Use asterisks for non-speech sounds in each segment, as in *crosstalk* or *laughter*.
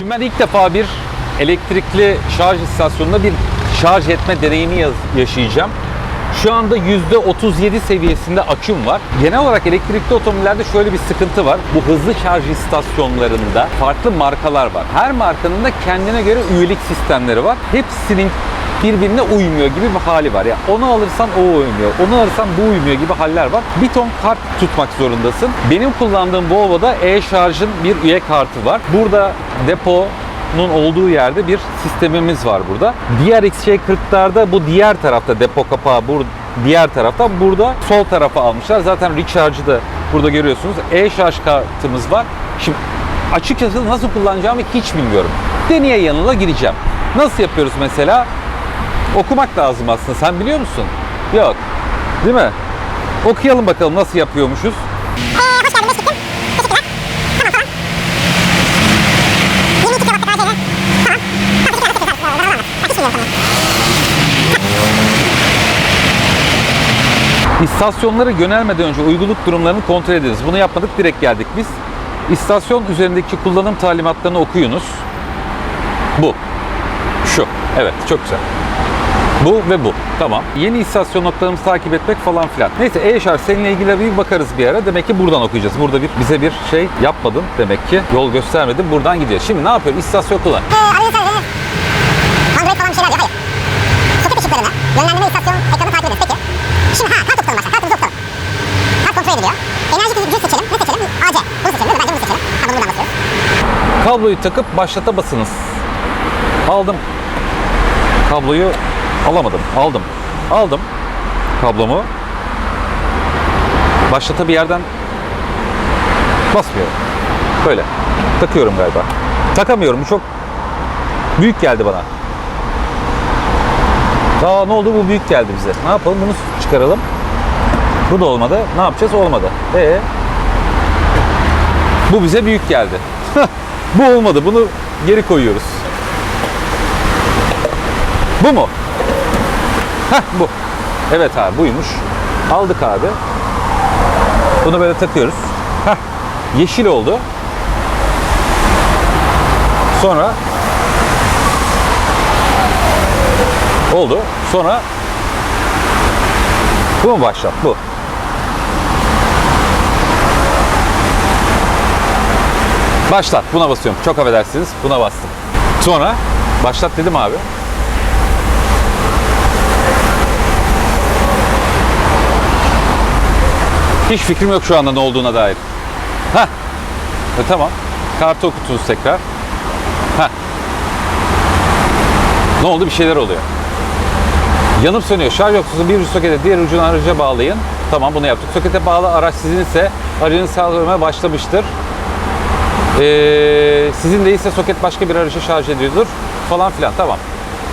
Şimdi ben ilk defa bir elektrikli şarj istasyonunda bir şarj etme deneyimi yaşayacağım. Şu anda %37 seviyesinde aküm var. Genel olarak elektrikli otomobillerde şöyle bir sıkıntı var. Bu hızlı şarj istasyonlarında farklı markalar var. Her markanın da kendine göre üyelik sistemleri var. Hepsinin birbirine uymuyor gibi bir hali var. Ya onu alırsan o uymuyor, onu alırsan bu uymuyor gibi haller var. Bir ton kart tutmak zorundasın. Benim kullandığım Volvo'da e-şarjın bir üye kartı var. Burada depo olduğu yerde bir sistemimiz var burada. Diğer XC40'larda bu diğer tarafta depo kapağı bu diğer tarafta burada sol tarafa almışlar. Zaten recharge'ı da burada görüyorsunuz. E-şarj kartımız var. Şimdi açıkçası nasıl kullanacağımı hiç bilmiyorum. Deneye yanına gireceğim. Nasıl yapıyoruz mesela? Okumak lazım aslında. Sen biliyor musun? Yok. Değil mi? Okuyalım bakalım nasıl yapıyormuşuz. Ee, hoş geldin, beş gittim. Teşekkürler. Tamam tamam. 22 kilowatt kadar şeyler. Tamam. Tamam, teşekkürler, teşekkürler. Bana anlat. Bak, hiç bilmiyorum konuyu. İstasyonları yönelmeden önce uyguluk durumlarını kontrol ediniz. Bunu yapmadık, direkt geldik biz. İstasyon üzerindeki kullanım talimatlarını okuyunuz. Bu. Şu. Evet, çok güzel. Bu ve bu. Tamam. Yeni istasyon noktalarımızı takip etmek falan filan. Neyse e-şarj seninle ilgili bir bakarız bir ara. Demek ki buradan okuyacağız. Burada bir bize bir şey yapmadın demek ki. Yol göstermedin. Buradan gidiyoruz. Şimdi ne yapıyoruz? İstasyon kullan. Ee. Android falan bir şeyler diyor. Hayır. Soket ışıklarını, yönlendirme istasyon ekranı takip edin. Peki. Şimdi ha, kart okutalım başta. Kartımızı okutalım. Kart kontrol ediliyor. Enerji gücü seçelim. Ne seçelim? AC. Bunu seçelim? Bence bunu seçelim. Ha, bunu buradan basıyoruz. Kabloyu takıp başlata basınız. Aldım. Kabloyu alamadım. Aldım. Aldım kablomu. Başlata bir yerden basmıyorum. Böyle. Takıyorum galiba. Takamıyorum. Çok büyük geldi bana. Aa ne oldu? Bu büyük geldi bize. Ne yapalım? Bunu çıkaralım. Bu da olmadı. Ne yapacağız? Olmadı. Ee, bu bize büyük geldi. *laughs* Bu olmadı. Bunu geri koyuyoruz. Bu mu? Heh bu. Evet abi buymuş. Aldık abi. Bunu böyle takıyoruz. Heh. Yeşil oldu. Sonra oldu. Sonra bu mu başlat? Bu. Başlat. Buna basıyorum. Çok affedersiniz. Buna bastım. Sonra başlat dedim abi. Hiç fikrim yok şu anda ne olduğuna dair. Heh. E, tamam. Kartı okutunuz tekrar. Heh. Ne oldu? Bir şeyler oluyor. Yanıp sönüyor. Şarj yoksuzu bir ucu sokete diğer ucunu araca bağlayın. Tamam bunu yaptık. Sokete bağlı araç sizinse aracın sağlamaya başlamıştır. Ee, sizin değilse soket başka bir araca şarj ediyordur falan filan. Tamam.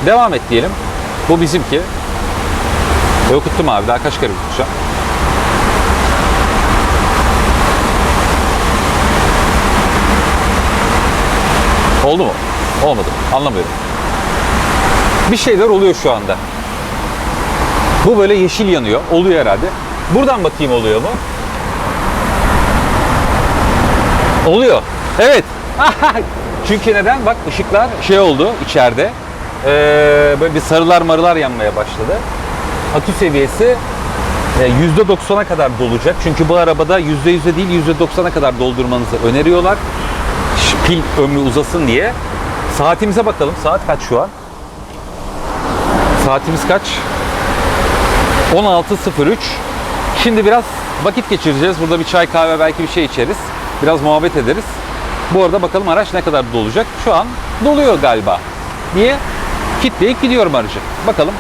Devam et diyelim. Bu bizimki. E, okuttum abi. Daha kaç kere okutacağım. Oldu mu? Olmadı. Anlamıyorum. Bir şeyler oluyor şu anda. Bu böyle yeşil yanıyor. Oluyor herhalde. Buradan bakayım oluyor mu? Oluyor. Evet. *laughs* Çünkü neden? Bak ışıklar şey oldu içeride. Ee, böyle bir sarılar marılar yanmaya başladı. Akü seviyesi e, %90'a kadar dolacak. Çünkü bu arabada %100'e değil %90'a kadar doldurmanızı öneriyorlar. Pil ömrü uzasın diye. Saatimize bakalım. Saat kaç şu an? Saatimiz kaç? 16.03. Şimdi biraz vakit geçireceğiz. Burada bir çay kahve belki bir şey içeriz. Biraz muhabbet ederiz. Bu arada bakalım araç ne kadar dolacak. Şu an doluyor galiba. Niye? Kitleyip gidiyorum aracı. Bakalım.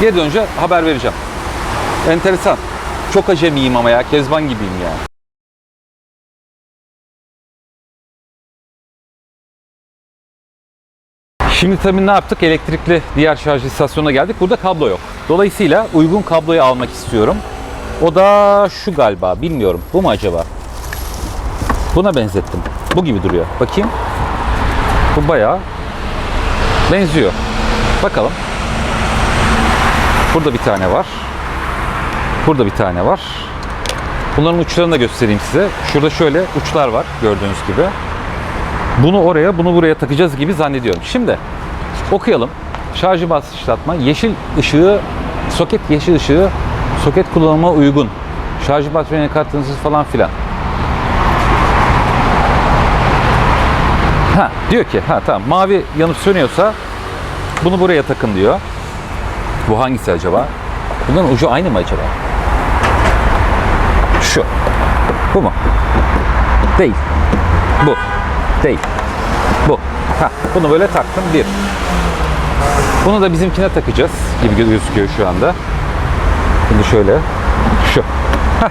Geri dönünce haber vereceğim. Enteresan. Çok acemiyim ama ya. Kezban gibiyim ya. Şimdi tabii ne yaptık? Elektrikli diğer şarj istasyonuna geldik. Burada kablo yok. Dolayısıyla uygun kabloyu almak istiyorum. O da şu galiba. Bilmiyorum. Bu mu acaba? Buna benzettim. Bu gibi duruyor. Bakayım. Bu bayağı benziyor. Bakalım. Burada bir tane var. Burada bir tane var. Bunların uçlarını da göstereyim size. Şurada şöyle uçlar var gördüğünüz gibi. Bunu oraya, bunu buraya takacağız gibi zannediyorum. Şimdi okuyalım. Şarjı başlatma, yeşil ışığı, soket yeşil ışığı, soket kullanıma uygun. Şarjı batarya kartınızı falan filan. Ha diyor ki ha tamam mavi yanıp sönüyorsa bunu buraya takın diyor. Bu hangisi acaba? Bunların ucu aynı mı acaba? Şu. Bu mu? Değil. Bu. Değil. Bu. Ha, bunu böyle taktım bir. Bunu da bizimkine takacağız gibi gözüküyor şu anda. Şimdi şöyle. Şu. Hah.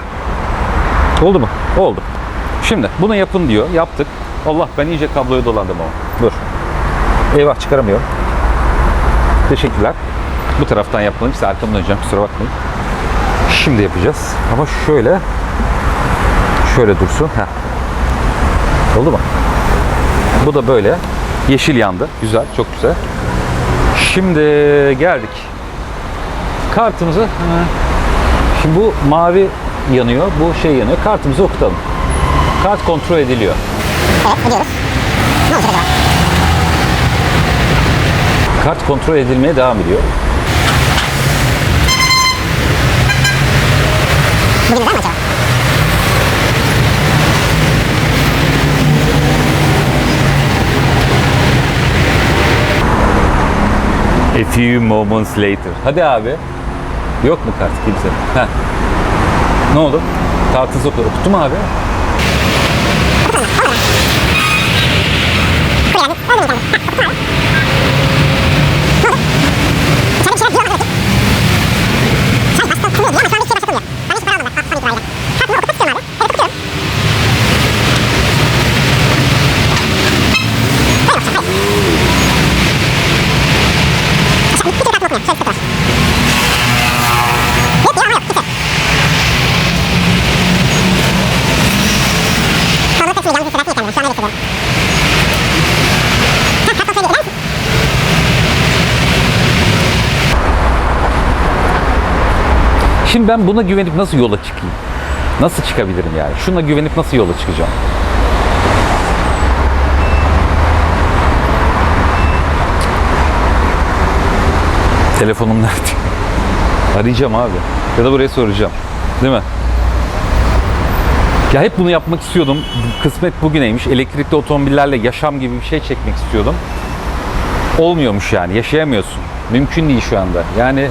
Oldu mu? Oldu. Şimdi bunu yapın diyor. Yaptık. Allah ben iyice kabloyu dolandım ama. Dur. Eyvah çıkaramıyorum. Teşekkürler. Bu taraftan yapmalıyım. Size arkamdan döneceğim. Kusura bakmayın. Şimdi yapacağız. Ama şöyle şöyle dursun. Heh. Oldu mu? Bu da böyle. Yeşil yandı. Güzel. Çok güzel. Şimdi geldik. Kartımızı. Şimdi bu mavi yanıyor. Bu şey yanıyor. Kartımızı okutalım. Kart kontrol ediliyor. Evet ediyoruz. Ne olacak acaba? Kart kontrol edilmeye devam ediyor. Bu güzel mi acaba? A few moments later. Hadi abi. Yok mu kart kimse? Heh. Ne oldu? Kartınızı oku. Okuttu mu abi? Şimdi ben buna güvenip nasıl yola çıkayım? Nasıl çıkabilirim yani? Şuna güvenip nasıl yola çıkacağım? Telefonum nerede? *laughs* Arayacağım abi. Ya da buraya soracağım. Değil mi? Ya hep bunu yapmak istiyordum. Kısmet bugüneymiş. Elektrikli otomobillerle yaşam gibi bir şey çekmek istiyordum. Olmuyormuş yani. Yaşayamıyorsun. Mümkün değil şu anda. Yani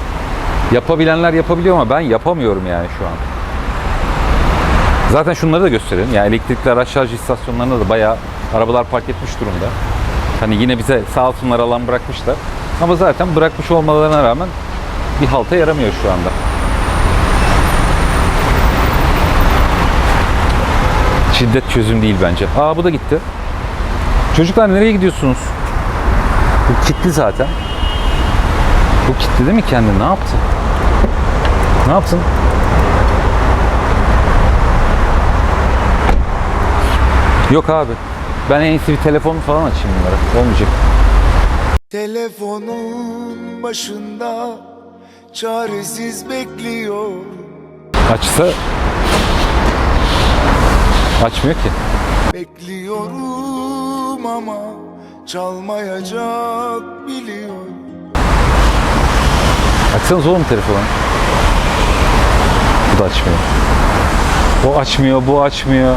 yapabilenler yapabiliyor ama ben yapamıyorum yani şu an. Zaten şunları da gösterelim. Yani elektrikli araç şarj istasyonlarında da bayağı arabalar park etmiş durumda. Hani yine bize sağ olsunlar alan bırakmışlar. Ama zaten bırakmış olmalarına rağmen bir halta yaramıyor şu anda. Şiddet çözüm değil bence. Aa bu da gitti. Çocuklar nereye gidiyorsunuz? Bu kilitli zaten. Bu kilitli değil mi kendini? Ne yaptı? Ne yaptın? Yok abi. Ben en iyisi bir telefon falan açayım bunlara. Olmayacak. Telefonun başında çaresiz bekliyor Açsa açmıyor ki. Bekliyorum ama çalmayacak biliyor Açsanız oğlum telefonu. Bu da açmıyor. O açmıyor, bu açmıyor.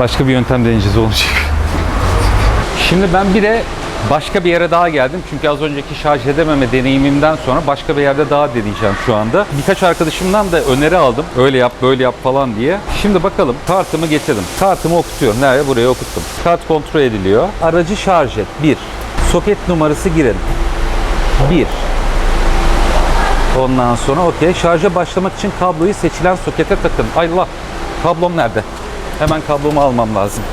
Başka bir yöntem deneyeceğiz olacak. *laughs* Şimdi ben bir de başka bir yere daha geldim. Çünkü az önceki şarj edememe deneyimimden sonra başka bir yerde daha deneyeceğim şu anda. Birkaç arkadaşımdan da öneri aldım. Öyle yap, böyle yap falan diye. Şimdi bakalım kartımı getirdim. Kartımı okutuyorum. Nereye? Buraya okuttum. Kart kontrol ediliyor. Aracı şarj et. 1. Soket numarası girin. 1. Ondan sonra okey. Şarja başlamak için kabloyu seçilen sokete takın. Ay Allah. Kablom nerede? Hemen kablomu almam lazım.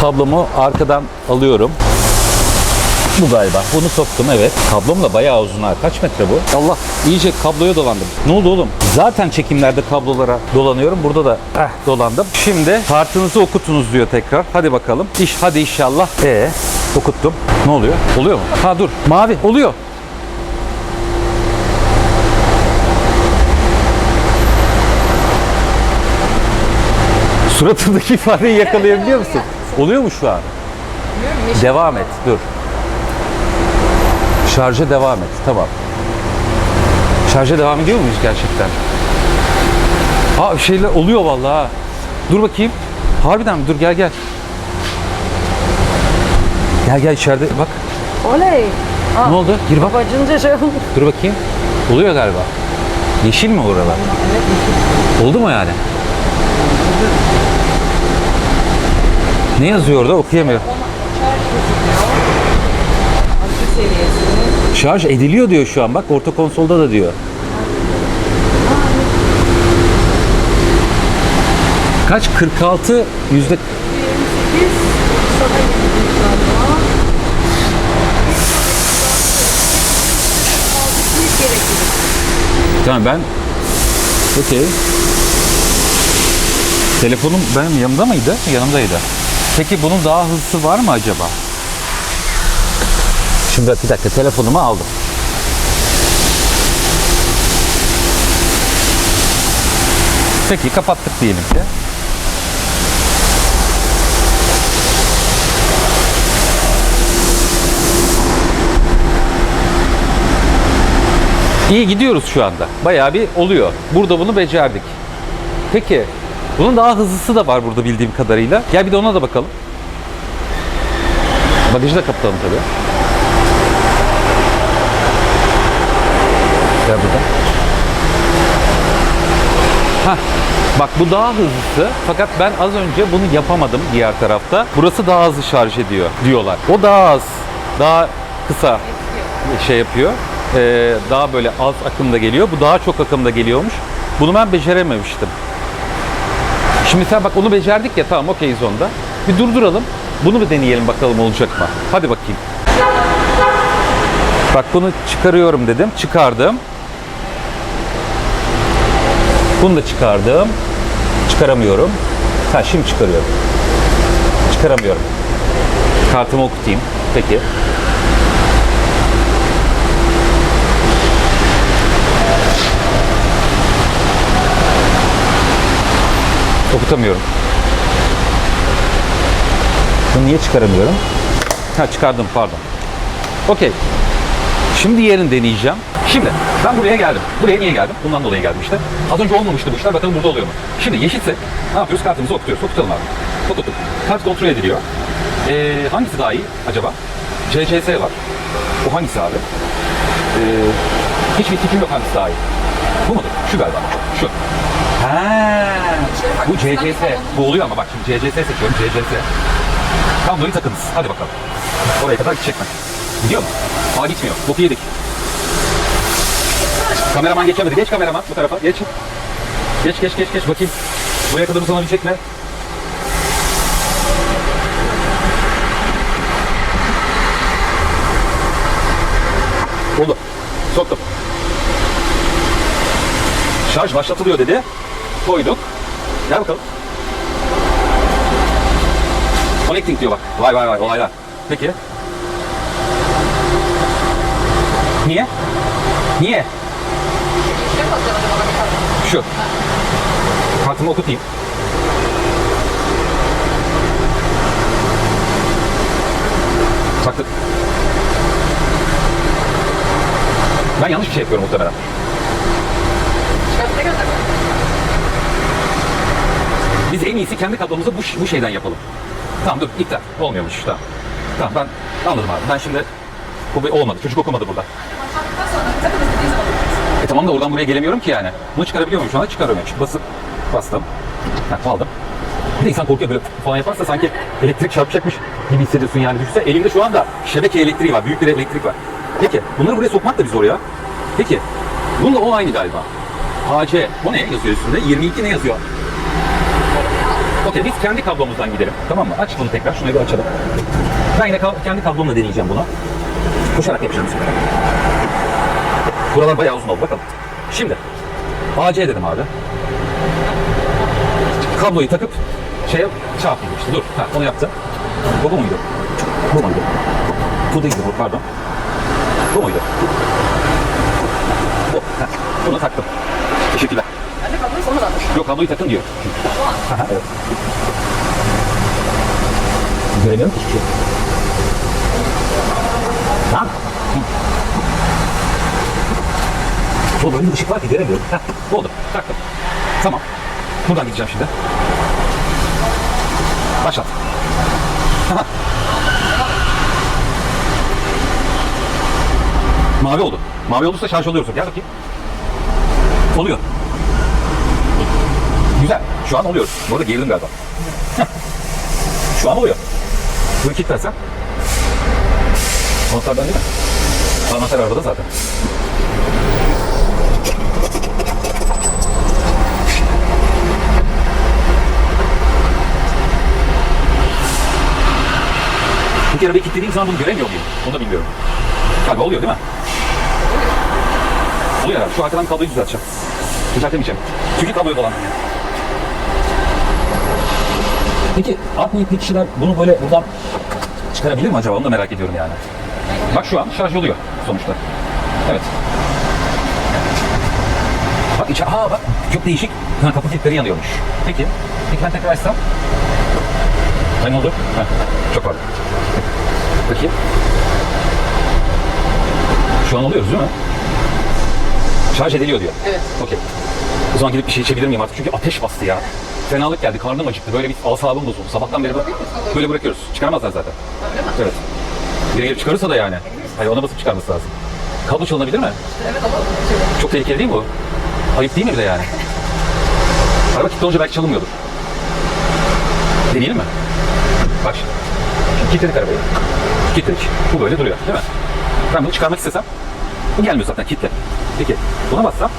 Kablomu arkadan alıyorum. Bu galiba. Bunu soktum evet. Kablom da bayağı uzun ha. Kaç metre bu? Allah iyice kabloya dolandım. Ne oldu oğlum? Zaten çekimlerde kablolara dolanıyorum. Burada da eh, dolandım. Şimdi kartınızı okutunuz diyor tekrar. Hadi bakalım. İş hadi inşallah. E okuttum. Ne oluyor? Oluyor mu? Ha dur. Mavi. Oluyor. Suratındaki ifadeyi yakalayabiliyor musun? Oluyor mu şu an? Devam et. Dur. Şarja devam et. Tamam. Şarja devam ediyor muyuz gerçekten? Ha bir şeyler oluyor vallahi. Dur bakayım. Harbiden mi? Dur gel gel. Gel gel içeride bak. Oley. Ne oldu? Gir bak. Bacınca şey oldu. Dur bakayım. Oluyor galiba. Yeşil mi oralar? Oldu mu yani? Ne yazıyor orada? Okuyamıyorum. Akü seviyesi. Şarj ediliyor diyor şu an. Bak orta konsolda da diyor. Kaç? 46 yüzde 28 sana gidecek galiba. Altı gerekli. Tamam ben Okey. Telefonum benim yanımda mıydı? Yanımdaydı. Peki bunun daha hızlısı var mı acaba? Şimdi bir dakika telefonumu aldım. Peki kapattık diyelim ki. İyi gidiyoruz şu anda. Bayağı bir oluyor. Burada bunu becerdik. Peki bunun daha hızlısı da var burada bildiğim kadarıyla. Gel bir de ona da bakalım. Bagajı da kapatalım tabii. Gel burada. Hah. Bak bu daha hızlısı fakat ben az önce bunu yapamadım diğer tarafta. Burası daha hızlı şarj ediyor diyorlar. O daha az, daha kısa şey yapıyor. Ee, daha böyle az akımda geliyor. Bu daha çok akımda geliyormuş. Bunu ben becerememiştim. Şimdi sen bak onu becerdik ya tamam okeyiz onda. Bir durduralım. Bunu bir deneyelim bakalım olacak mı? Hadi bakayım. Bak bunu çıkarıyorum dedim. Çıkardım. Bunu da çıkardım. Çıkaramıyorum. Ha şimdi çıkarıyorum. Çıkaramıyorum. Kartımı okutayım. Peki. Okutamıyorum. Bunu niye çıkaramıyorum? Ha çıkardım pardon. Okey. Şimdi yerini deneyeceğim. Şimdi ben buraya geldim. Buraya niye geldim? Bundan dolayı geldim işte. Az önce olmamıştı bu işler. Bakalım burada oluyor mu? Şimdi yeşilse ne yapıyoruz? Kartımızı okutuyoruz. Okutalım abi. Okuttuk. Kart kontrol ediliyor. Ee, hangisi daha iyi acaba? CCS var. O hangisi abi? Ee, hiçbir tipim yok hangisi daha iyi. Bu mudur? Şu galiba. Şu. Ha, bu CCS. Bu oluyor ama bak şimdi CCS seçiyorum. CCS. Kabloyu takınız. Hadi bakalım. Oraya kadar gidecek mi? Gidiyor mu? Aa gitmiyor. Boku yedik. Kameraman geçemedi. Geç kameraman bu tarafa. Geç. Geç geç geç geç bakayım. Buraya kadar uzanabilecek mi? Oldu. Soktum. Şarj başlatılıyor dedi. Koyduk. Gel bakalım. Connecting diyor bak. Vay vay vay olaylar. Peki. Niye? Niye? Şu. Kartımı okutayım. Baktık. Ben yanlış bir şey yapıyorum muhtemelen. Biz en iyisi kendi kablomuzu bu, bu şeyden yapalım. Tamam dur iptal. Olmuyormuş tamam. Tamam ben anladım abi. Ben şimdi bu olmadı. Çocuk okumadı burada. Tamam da oradan buraya gelemiyorum ki yani. Bunu çıkarabiliyor muyum şu anda? Çıkaramıyorum. Şimdi basıp bastım. Ha, aldım. Bir de insan korkuyor böyle falan yaparsa sanki elektrik çarpacakmış gibi hissediyorsun yani. Düşünsene elimde şu anda şebeke elektriği var. Büyük bir elektrik var. Peki bunları buraya sokmak da bir zor ya. Peki bununla o aynı galiba. AC. O ne yazıyor üstünde? 22 ne yazıyor? Okey biz kendi kablomuzdan gidelim. Tamam mı? Aç bunu tekrar. Şunu bir açalım. Ben yine kendi kablomla deneyeceğim bunu. Koşarak yapacağım sefer. Buralar bayağı uzun oldu bakalım. Şimdi AC dedim abi. Kabloyu takıp şeye çarpayım işte. Dur. Ha, onu yaptı. Bu, bu muydu? Bu muydu? Bu değildi bu pardon. Bu muydu? Bu. Ha, bunu taktım. Teşekkürler. Yok kabloyu takın diyor. Aha, evet. Göremiyorum ki hiçbir şey. Lan. Sol böyle bir ışık var ki göremiyorum. Heh, oldu. Taktım. Tamam. Buradan gideceğim şimdi. Başlat. Mavi oldu. Mavi olursa şarj oluyorsun. Gel bakayım. Oluyor. Güzel. Şu an oluyor. Bu arada gerildim galiba. Şu an oluyor. Bunu kilitlersen. Anahtardan değil mi? Anahtar arabada zaten. Kere bir kilitlediğim zaman bunu göremiyor muyum? Onu da bilmiyorum. Galiba oluyor değil mi? Oluyor herhalde. Şu arkadan kabloyu düzelteceğim. Düzeltemeyeceğim. Çünkü kabloyu dolanmıyor. Peki art niyetli kişiler bunu böyle buradan çıkarabilir mi acaba? Onu da merak ediyorum yani. Bak şu an şarj oluyor sonuçta. Evet. Bak içe, aa bak çok değişik. Kapı kilitleri yanıyormuş. Peki. Peki ben tekrar açsam? Ne oldu? Heh, çok pardon. Peki. Şu an oluyoruz değil mi? Şarj ediliyor diyor. Evet. Okey. O zaman gidip bir şey içebilir miyim artık? Çünkü ateş bastı ya. Fenalık geldi, karnım acıktı. Böyle bir asabım bozuldu. Sabahtan beri böyle, böyle bırakıyoruz. Çıkarmazlar zaten. Evet. Biri gelip çıkarırsa da yani. Hayır ona basıp çıkarması lazım. Kablo çalınabilir mi? Evet ama Çok tehlikeli değil mi bu? Ayıp değil mi bir de yani? *laughs* Araba kilitli olunca belki çalınmıyordur. Deneyelim mi? Bak şimdi. Kilitledik arabayı. Kilitledik. Bu böyle duruyor değil mi? Ben bunu çıkarmak istesem bu gelmiyor zaten kilitle. Peki buna bassam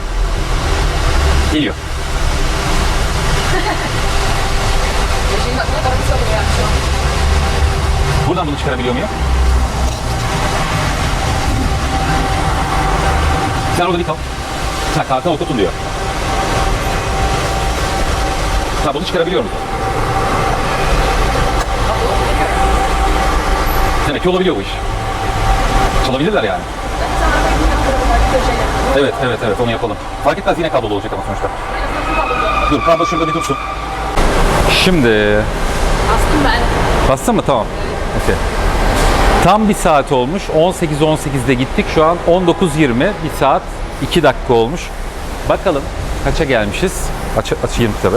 geliyor. *laughs* Buradan bunu çıkarabiliyor muyum? Sen orada bir kal. Ha, kartına oturtun diyor. Ha, bunu çıkarabiliyor musun? Ki olabiliyor bu iş. Çalabilirler yani. Evet, evet, evet onu yapalım. Fark etmez yine kablolu olacak ama sonuçta. Dur, kablo şurada bir dursun. Şimdi Aslında ben Bastın mı? Tamam. Okey. Tam bir saat olmuş. 18-18'de gittik. Şu an 19.20. Bir saat 2 dakika olmuş. Bakalım kaça gelmişiz? Aç, açayım tabi.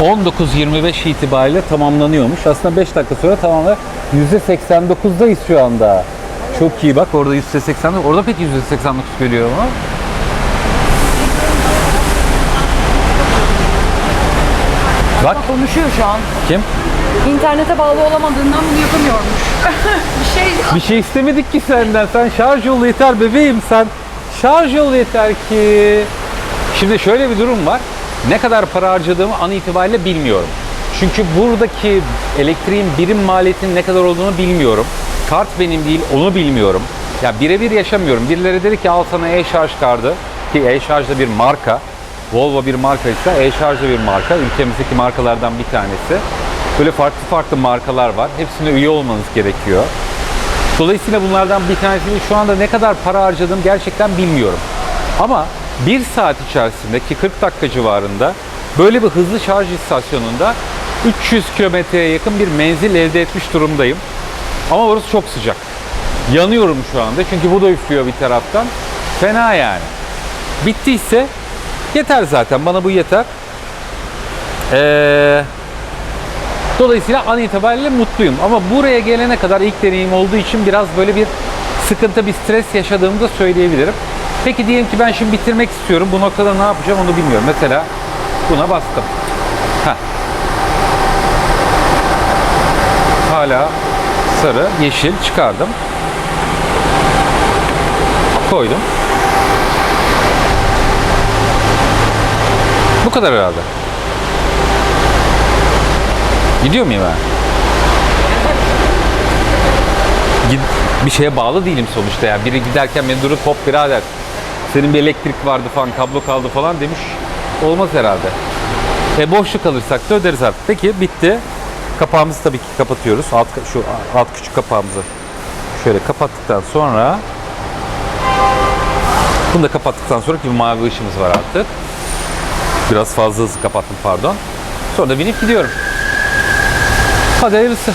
19.25 itibariyle tamamlanıyormuş. Aslında 5 dakika sonra tamamla. %89'dayız şu anda. Çok iyi bak orada %89. Orada pek %89 görüyor mu? Bak konuşuyor şu an. kim? İnternete bağlı olamadığından bunu yapamıyormuş. *laughs* bir şey Bir şey istemedik ki senden. Sen şarj yolu yeter bebeğim sen. Şarj yolu yeter ki. Şimdi şöyle bir durum var. Ne kadar para harcadığımı an itibariyle bilmiyorum. Çünkü buradaki elektriğin birim maliyetinin ne kadar olduğunu bilmiyorum. Kart benim değil, onu bilmiyorum. Ya birebir yaşamıyorum. Birileri dedi ki al sana e-şarj kartı. Ki e-şarj da bir marka. Volvo bir marka ise e-şarj da bir marka. Ülkemizdeki markalardan bir tanesi. Böyle farklı farklı markalar var. Hepsine üye olmanız gerekiyor. Dolayısıyla bunlardan bir tanesi şu anda ne kadar para harcadığımı gerçekten bilmiyorum. Ama bir saat içerisinde ki 40 dakika civarında böyle bir hızlı şarj istasyonunda 300 kilometreye yakın bir menzil elde etmiş durumdayım. Ama orası çok sıcak. Yanıyorum şu anda çünkü bu da üflüyor bir taraftan. Fena yani. Bittiyse yeter zaten. Bana bu yeter. Eee Dolayısıyla an itibariyle mutluyum. Ama buraya gelene kadar ilk deneyim olduğu için biraz böyle bir sıkıntı, bir stres yaşadığımı da söyleyebilirim. Peki diyelim ki ben şimdi bitirmek istiyorum. Bu noktada ne yapacağım onu bilmiyorum. Mesela buna bastım. Heh. Hala sarı, yeşil çıkardım. Koydum. Bu kadar herhalde. Gidiyor muyum ben? Gid- bir şeye bağlı değilim sonuçta yani. Biri giderken beni durup hop birader senin bir elektrik vardı falan kablo kaldı falan demiş. Olmaz herhalde. E boşluk alırsak da öderiz artık. Peki bitti. Kapağımızı tabii ki kapatıyoruz. Alt, şu alt küçük kapağımızı şöyle kapattıktan sonra Bunu da kapattıktan sonra bir mavi ışığımız var artık. Biraz fazla hızlı kapattım pardon. Sonra da binip gidiyorum. Hadi hayırlısı.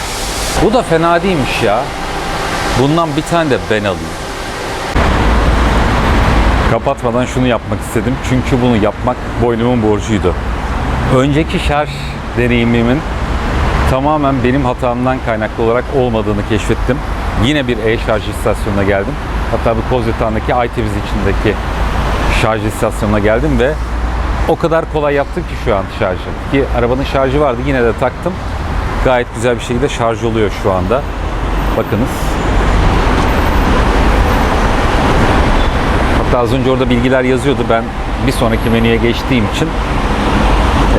Bu da fena değilmiş ya. Bundan bir tane de ben alayım. Kapatmadan şunu yapmak istedim. Çünkü bunu yapmak boynumun borcuydu. Önceki şarj deneyimimin tamamen benim hatamdan kaynaklı olarak olmadığını keşfettim. Yine bir e-şarj istasyonuna geldim. Hatta bu Kozyatan'daki iTeviz içindeki şarj istasyonuna geldim ve o kadar kolay yaptım ki şu an şarjı. Ki arabanın şarjı vardı yine de taktım. Gayet güzel bir şekilde şarj oluyor şu anda. Bakınız. Hatta az önce orada bilgiler yazıyordu. Ben bir sonraki menüye geçtiğim için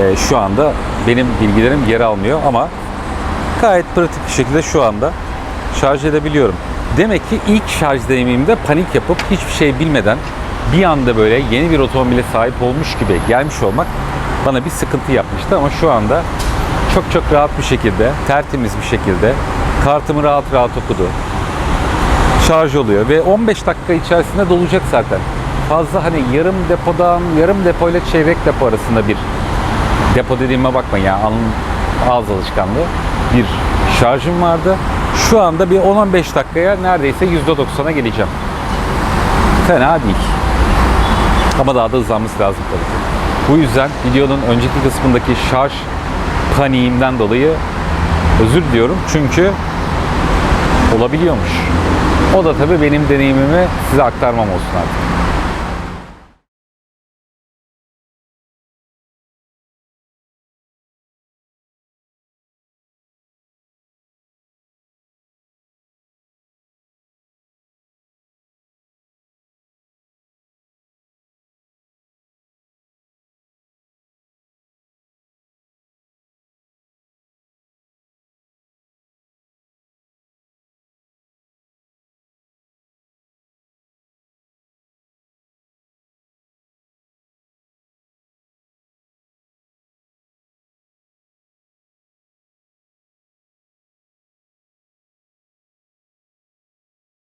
e, şu anda benim bilgilerim yer almıyor ama gayet pratik bir şekilde şu anda şarj edebiliyorum. Demek ki ilk şarj deneyimimde panik yapıp hiçbir şey bilmeden bir anda böyle yeni bir otomobile sahip olmuş gibi gelmiş olmak bana bir sıkıntı yapmıştı ama şu anda çok çok rahat bir şekilde, tertemiz bir şekilde kartımı rahat rahat okudu. Şarj oluyor ve 15 dakika içerisinde dolacak zaten. Fazla hani yarım depodan, yarım depo ile çeyrek depo arasında bir depo dediğime bakmayın ya alın- ağız alışkanlığı bir şarjım vardı. Şu anda bir 10-15 dakikaya neredeyse %90'a geleceğim. Fena değil. Ama daha da hızlanması lazım tabii. Bu yüzden videonun önceki kısmındaki şarj paniğimden dolayı özür diliyorum. Çünkü olabiliyormuş. O da tabii benim deneyimimi size aktarmam olsun artık.